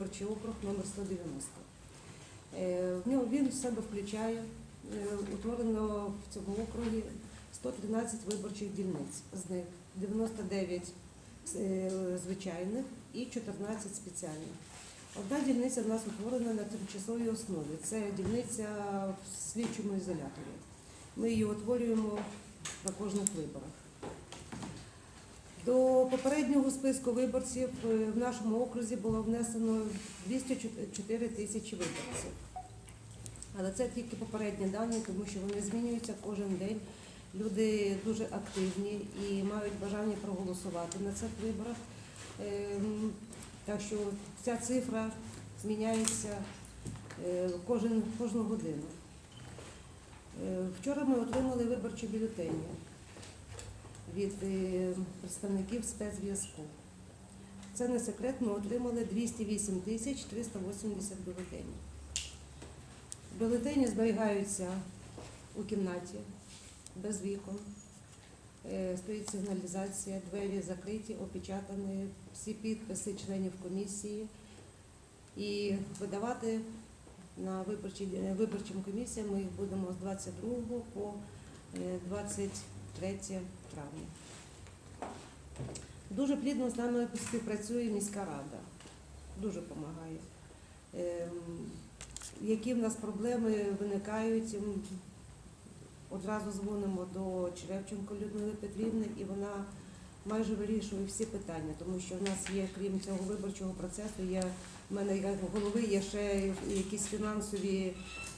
виборчий округ номер 190. Е, він в себе включає е, утворено в цьому округі 113 виборчих дільниць. З них 99 е, звичайних і 14 спеціальних. Одна дільниця в нас утворена на тимчасовій основі. Це дільниця в слідчому ізоляторі. Ми її утворюємо на кожних виборах. Попереднього списку виборців е, в нашому окрузі було внесено 204 тисячі виборців. Але це тільки попередні дані, тому що вони змінюються кожен день. Люди дуже активні і мають бажання проголосувати на цих виборах. Ем, Так що ця цифра зміняється е, кожен, кожну годину. Е, Вчора ми отримали виборчі бюлетені від е, представників спецзв'язку. Це не секрет, ми отримали 208 тисяч 380 бюлетенів. Бюлетені зберігаються у кімнаті без вікон. Е, Стоїть сигналізація, двері закриті, опечатані, всі підписи членів комісії. І видавати на виборчим комісіям ми їх будемо з 22 по 23 травня. Дуже плідно з нами співпрацює міська рада, дуже допомагає. Ем, Які в нас проблеми виникають, одразу дзвонимо до Черевченко Людмили Петрівни, і вона майже вирішує всі питання, тому що в нас є, крім цього виборчого процесу, є в мене як голови є ще якісь фінансові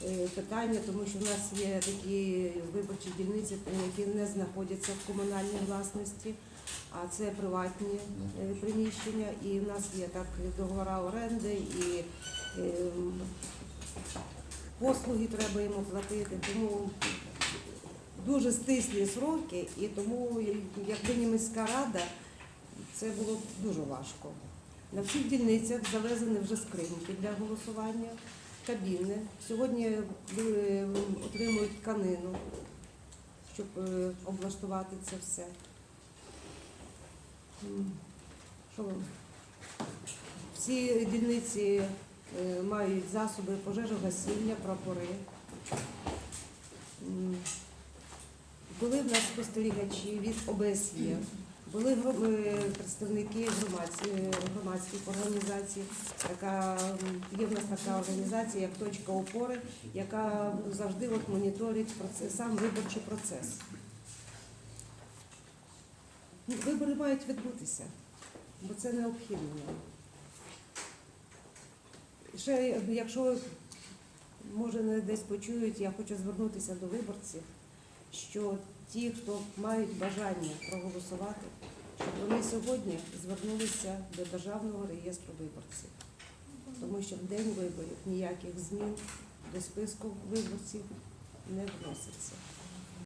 е, питання, тому що в нас є такі виборчі дільниці, які не знаходяться в комунальній власності, а це приватні е, приміщення, і в нас є так договори оренди і ем, послуги треба йому платити. Тому дуже стислі сроки, і тому, якби не міська рада, це було дуже важко. На всіх дільницях завезені вже скриньки для голосування, кабіни. Сьогодні е, отримують тканину, щоб е, облаштувати це все. Всі дільниці е, мають засоби пожежогасіння, прапори. Були в нас спостерігачі від ОБСЄ, були е, представники громадських, громадських організацій. Така, є в нас така організація, як точка опори, яка завжди от моніторить процес, сам виборчий процес. Ну, Вибори мають відбутися, бо це необхідно. Ще, якщо може не десь почують, я хочу звернутися до виборців, що ті, хто мають бажання проголосувати, щоб вони сьогодні звернулися до Державного реєстру виборців. Тому що в день виборів ніяких змін до списку виборців не вноситься.